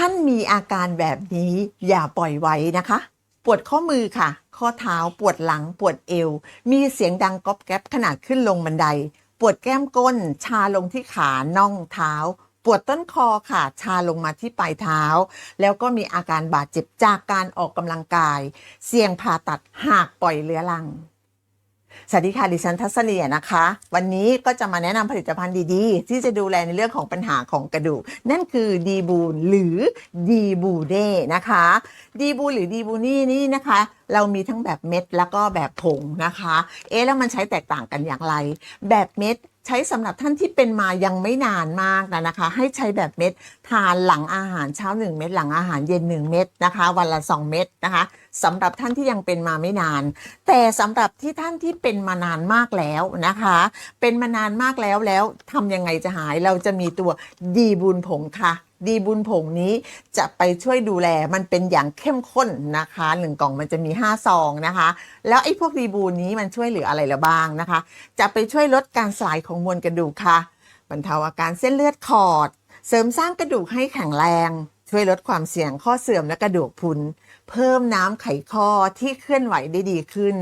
ท่านมีอาการแบบนี้อย่าปล่อยไว้นะคะ ปวดข้อมือค่ะ ข้อเท้าปวดหลังปวดเอว มีเสียงดังก๊อบแก๊บขนาดขึ้นลงบันได ปวดแก้มก้น ชาลงที่ขาน่องเท้า ปวดต้นคอค่ะ ชาลงมาที่ปลายเท้า แล้วก็มีอาการบาดเจ็บจากการออกกำลังกาย เสี่ยงผ่าตัดหากปล่อยเรื้อรัง สวัสดีค่ะ ดิฉันทัศนีนะคะ วันนี้ก็จะมาแนะนำผลิตภัณฑ์ดีๆ ที่จะดูแลในเรื่องของปัญหาของกระดูก นั่นคือดีบูนหรือดีบูเด้นะคะดีบูหรือดีบูนี่นี่นะคะ เรามีทั้งแบบเม็ดแล้วก็แบบผงนะคะ เอ๊ะแล้วมันใช้แตกต่างกันอย่างไร แบบเม็ดใช้สำหรับท่านที่เป็นมายังไม่นานมากนะนะคะ ให้ใช้แบบเม็ดทานหลังอาหารเช้า 1 เม็ดหลังอาหารเย็น 1 เม็ดนะคะ วันละ 2 เม็ดนะคะ สำหรับท่านที่ยังเป็นมาไม่นาน แต่สำหรับที่ท่านที่เป็นมานานมากแล้วนะคะ เป็นมานานมากแล้วแล้วทำยังไงจะหายเราจะมีตัวดีบุญผงค่ะ ดีบุญผงนี้จะไปช่วยดูแลมันเป็นอย่างเข้มข้นนะคะหนึ่งกล่องมันจะมี 5 ซองนะคะ แล้วไอ้พวกดีบูนนี้มันช่วยเหลืออะไรเราบ้างนะคะ จะไปช่วยลดการสลายของมวลกระดูกค่ะบรรเทาอาการเส้นเลือดขอด เสริมสร้างกระดูกให้แข็งแรง ช่วยลดความเสี่ยงข้อเสื่อมและกระดูกพุน เพิ่มน้ำไขข้อที่เคลื่อนไหวได้ดีขึ้น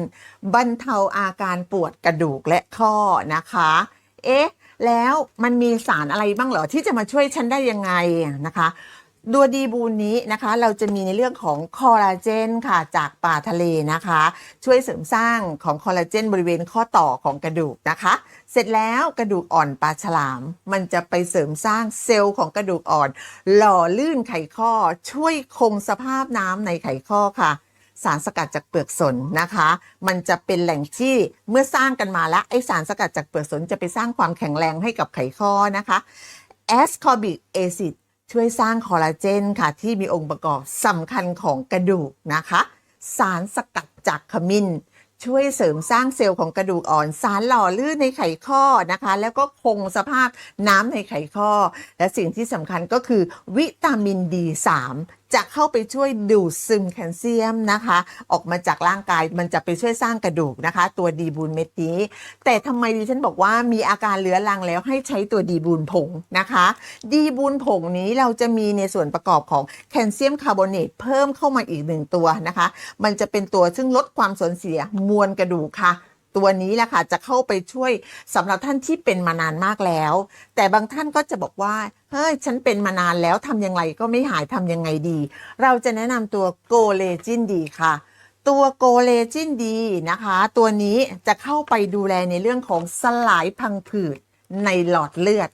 บรรเทาอาการปวดกระดูกและข้อนะคะ เอ๊ะ แล้วมันมีสารอะไรบ้างเหรอที่จะมาช่วยฉันได้ยังไงนะคะ ตัวดีบูนนี้นะคะ เราจะมีในเรื่องของคอลลาเจนค่ะจากปลาทะเลนะคะ ช่วยเสริมสร้างของคอลลาเจนบริเวณข้อต่อของกระดูกนะคะ เสร็จแล้วกระดูกอ่อนปลาฉลาม มันจะไปเสริมสร้างเซลล์ของกระดูกอ่อน หล่อลื่นไขข้อ ช่วยคงสภาพน้ำในไขข้อค่ะสารสกัดจากเปลือกสนนะคะ มันจะเป็นแหล่งที่เมื่อสร้างกันมาแล้วไอสารสกัดจากเปลือกสนจะไปสร้างความแข็งแรงให้กับไขข้อนะคะแอสคอบิกแอซิด ช่วยสร้างคอลลาเจนค่ะ ที่มีองค์ประกอบสำคัญของกระดูกนะคะ สารสกัดจากขมิ้น ช่วยเสริมสร้างเซลล์ของกระดูกอ่อน สารหล่อลื่นในไขข้อนะคะ แล้วก็คงสภาพน้ำในไขข้อ และสิ่งที่สำคัญก็คือวิตามิน D3 จะเข้าไปช่วยดูดซึมแคลเซียมนะคะ ออกมาจากร่างกายมันจะไปช่วยสร้างกระดูกนะคะ ตัวดีบูนเม็ดนี้ แต่ทำไมดิฉันบอกว่ามีอาการเรื้อรังแล้วให้ใช้ตัวดีบูนผงนะคะ ดีบูนผงนี้เราจะมีในส่วนประกอบของแคลเซียมคาร์บอเนตเพิ่มเข้ามาอีกหนึ่งตัวนะคะ มันจะเป็นตัวซึ่งลดความสูญเสียมวลกระดูกค่ะ ตัวนี้แหละค่ะจะเข้าไปช่วยสำหรับท่านที่เป็นมานานมากแล้ว แต่บางท่านก็จะบอกว่าเฮ้ยฉันเป็นมานานแล้วทำยังไงก็ไม่หายทำยังไงดี เราจะแนะนำตัวโกเลจินดีค่ะ ตัวโกเลจินดีนะคะ ตัวนี้จะเข้าไปดูแลในเรื่องของสลายพังผืดในหลอดเลือด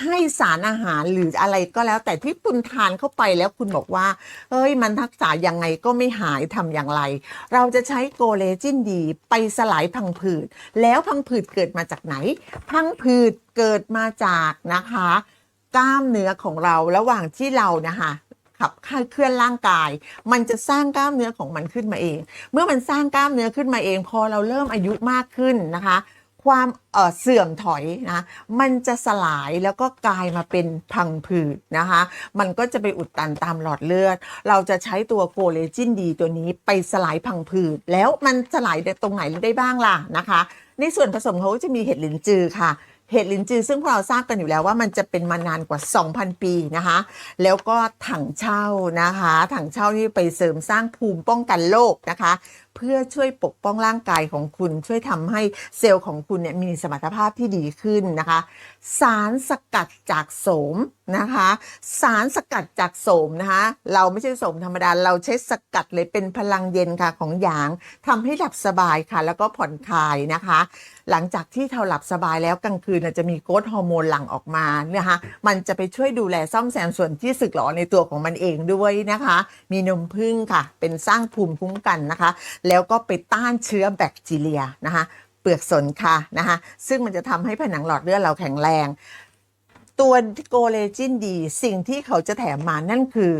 ให้สารอาหารหรืออะไรก็แล้ว แต่ที่คุณทานเข้าไปแล้วคุณบอกว่าเฮ้ยมันทักษะยังไงก็ไม่หายทำอย่างไร เราจะใช้โกเลจินดีไปสลายพังผืด แล้วพังผืดเกิดมาจากไหน พังผืดเกิดมาจากนะคะ กล้ามเนื้อของเราระหว่างที่เรานะคะขับเคลื่อนร่างกาย มันจะสร้างกล้ามเนื้อของมันขึ้นมาเอง เมื่อมันสร้างกล้ามเนื้อขึ้นมาเอง พอเราเริ่มอายุมากขึ้นนะคะ ความเเสื่อมถอยนะมันจะสลายแล้วก็กลายมาเป็นพังผืดนะคะ มันก็จะไปอุดตันตามหลอดเลือด เราจะใช้ตัวโกเลจินดีตัวนี้ไปสลายพังผืดแล้วมันสลายตรงไหนได้บ้างล่ะนะคะ ในส่วนผสมเขาจะมีเห็ดหลินจือค่ะเห็ดลินจือซึ่งพวกเราทราบกันอยู่แล้วว่ามันจะเป็นมานานกว่า 2,000 ปีนะคะ แล้วก็ถังเช่านะคะ ถังเช่านี่ไปเสริมสร้างภูมิป้องกันโรคนะคะ เพื่อช่วยปกป้องร่างกายของคุณ ช่วยทำให้เซลล์ของคุณเนี่ยมีสมรรถภาพที่ดีขึ้นนะคะ สารสกัดจากโสมนะคะ สารสกัดจากโสมนะคะ เราไม่ใช่โสมธรรมดา เราใช้สกัดเลยเป็นพลังเย็นค่ะของหยางทำให้หลับสบายค่ะ แล้วก็ผ่อนคลายนะคะ หลังจากที่เราหลับสบายแล้วกลางคืนจะมีโกรทฮอร์โมนหลั่งออกมานะคะ มันจะไปช่วยดูแลซ่อมแซมส่วนที่สึกหรอในตัวของมันเองด้วยนะคะ มีนมพึ่งค่ะ เป็นสร้างภูมิคุ้มกันนะคะแล้วก็ไปต้านเชื้อแบคทีเรียนะคะเปลือกสนค่ะนะคะซึ่งมันจะทำให้ผนังหลอดเลือดเราแข็งแรง ตัวโกเลจินดีสิ่งที่เขาจะแถมมานั่นคือ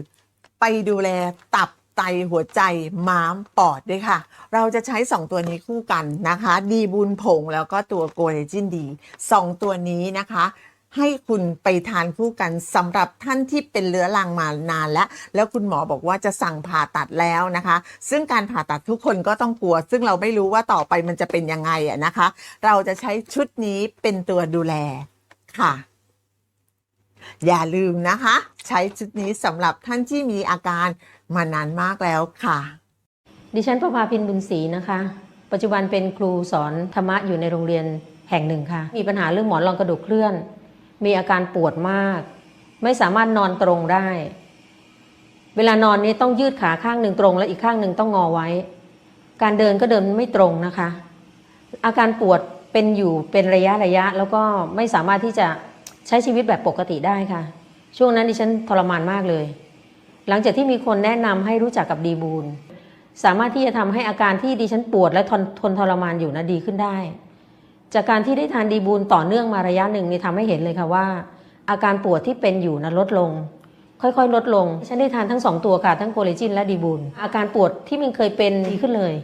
ไปดูแลตับไตหัวใจม้ามปอดด้วยค่ะ เราจะใช้ 2 ตัวนี้คู่กันนะคะ ดีบุญผงแล้วก็ตัวโกเลจินดีสองตัวนี้นะคะ ให้คุณไปทานคู่กันสำหรับท่านที่เป็นเรื้อรังมานานแล้ว แล้วคุณหมอบอกว่าจะสั่งผ่าตัดแล้วนะคะ ซึ่งการผ่าตัดทุกคนก็ต้องกลัว ซึ่งเราไม่รู้ว่าต่อไปมันจะเป็นยังไงอะนะคะ เราจะใช้ชุดนี้เป็นตัวดูแลค่ะ อย่าลืมนะคะ ใช้ชุดนี้สำหรับท่านที่มีอาการมานานมากแล้วค่ะ ดิฉันประภาพินบุญศรีนะคะ ปัจจุบันเป็นครูสอนธรรมะอยู่ในโรงเรียนแห่งหนึ่งค่ะ มีปัญหาเรื่องหมอนรองกระดูกเคลื่อน มีอาการปวดมาก ไม่สามารถนอนตรงได้ เวลานอนนี้ต้องยืดขาข้างหนึ่งตรง และอีกข้างหนึ่งต้องงอไว้ การเดินก็เดินไม่ตรงนะคะ อาการปวดเป็นอยู่เป็นระยะระยะ แล้วก็ไม่สามารถที่จะใช้ชีวิตแบบปกติได้ค่ะ ช่วงนั้นดิฉันทรมานมากเลย หลังจากที่มีคนแนะนำให้รู้จักกับดีบูลสามารถที่จะทำให้อาการที่ดิฉันปวดและทนทนทรมานอยู่นะดีขึ้นได้ จากการที่ได้ทานดีบูลต่อเนื่องมาระยะหนึ่งนี่ทำให้เห็นเลยค่ะว่า อาการปวดที่เป็นอยู่นะลดลง ค่อยๆ ลดลง ฉันได้ทานทั้งสองตัวค่ะ ทั้งโคเลจินและดีบูลอาการปวดที่มันเคยเป็นดีขึ้นเลย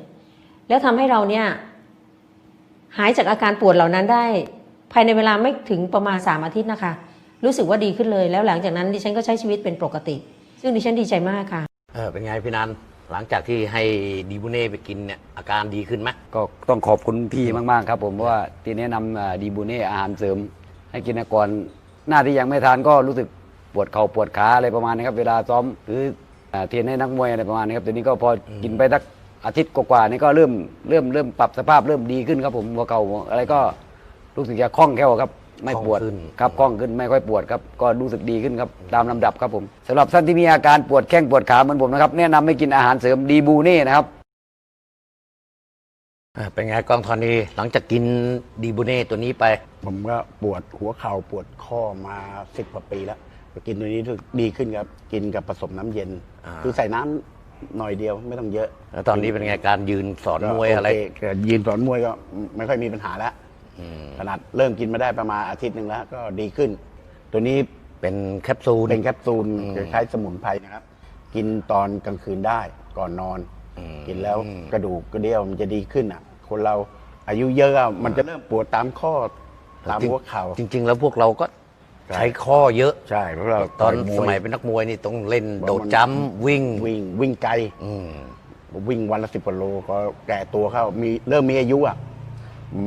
แล้วทำให้เราเนี่ยหายจากอาการปวดเหล่านั้นได้ ภายในเวลาไม่ถึงประมาณสามอาทิตย์นะคะ รู้สึกว่าดีขึ้นเลย แล้วหลังจากนั้นดิฉันก็ใช้ชีวิตเป็นปกติ ซึ่งดิฉันดีใจมากค่ะเออเป็นไงพี่นัน หลังจากที่ให้ดีบูเน่ไปกินเนี่ยอาการดีขึ้นไหมก็ต้องขอบคุณพี่มากๆครับผมเพราะว่าที่แนะนำอ่าดีบูเน่อาหารเสริม ให้กินก่อนหน้าที่ยังไม่ทานก็รู้สึกปวดเข่าปวดขาอะไรประมาณนี้ครับเวลาซ้อมหรืออ่าเทรนให้นักมวยอะไรประมาณนี้ครับทีนี้ก็พอกินไปสักอาทิตย์กว่าๆนี่ก็เริ่มเริ่มเริ่มปรับสภาพเริ่มดีขึ้นครับผมหัวเข่าอะไรก็รู้สึกจะคล่องแคล่วครับ ไม่ปวดครับคล่องขึ้นไม่ค่อยปวดครับก็รู้สึกดีขึ้นครับตามลำดับครับผมสำหรับท่านที่มีอาการปวดแข้งปวดขาเหมือนผมนะครับแนะนำให้กินอาหารเสริมดีบูเน่นะครับเออเป็นไงกองทอนีหลังจากกินดีบูเน่ตัวนี้ไป ผมก็ปวดหัวเข่าปวดข้อมาสิบกว่าปีแล้วก็กินตัวนี้รู้สึกดีขึ้นครับกินกับผสมน้ำเย็นอ่าคือใส่น้ำหน่อยเดียวไม่ต้องเยอะแล้วตอนนี้เป็นไงการยืนสอนมวยก็อะไรโเคแต่ยืนสอนมวยก็ไม่ค่อยมีปัญหาแล้วอืม ขนาดเริ่มกินมาได้ประมาณอาทิตย์หนึ่งแล้ว ก็ดีขึ้น ตัวนี้เป็นแคปซูลเป็นแคปซูลอืมคล้ายๆสมุนไพรนะครับ กินตอนกลางคืนได้ก่อนนอนอืมกินแล้วกระดูกกระเดี่ยวมันจะดีขึ้นอะ คนเราอายุเยอะอะมันจะเริ่มปวดตามข้อตามหัวเข่าจริง ๆ แล้วพวกเราก็ใช่ใช้ข้อเยอะใช่เพราะเราตอนต่สวมัยเป็นนักมวยนี่ต้องเล่นเพราะโดดมันจ้ำวิ่งวิ่งวิ่งไกลอืมวิ่งวันละสิบกว่าโลก็แก่ตัวเข้ามีเริ่มมีอายุอะ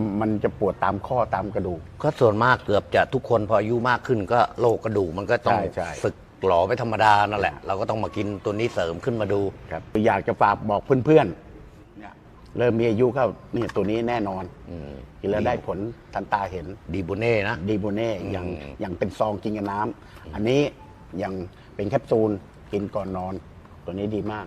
มมันจะปวดตามข้อตามกระดูก ก็ส่วนมากเกือบจะทุกคนพออายุมากขึ้นก็โรคกระดูกมันก็ต้องใช่ใช่ฝึกหล่อไม่ธรรมดานั่นแหละ เราก็ต้องมากินตัวนี้เสริมขึ้นมาดู ครับอยากจะฝากบอกเพื่อนๆเนี่ยเริ่มมีอายุเข้าเนี่ยตัวนี้แน่นอนอืมกินแล้วได้ผลทันตาเห็น ดีบูเน่นะ ดีโบเน่อย่างอืมอย่างเป็นซองกินกับน้ำอันนี้ยังเป็นแคปซูลกินก่อนนอน ตัวนี้ดีมาก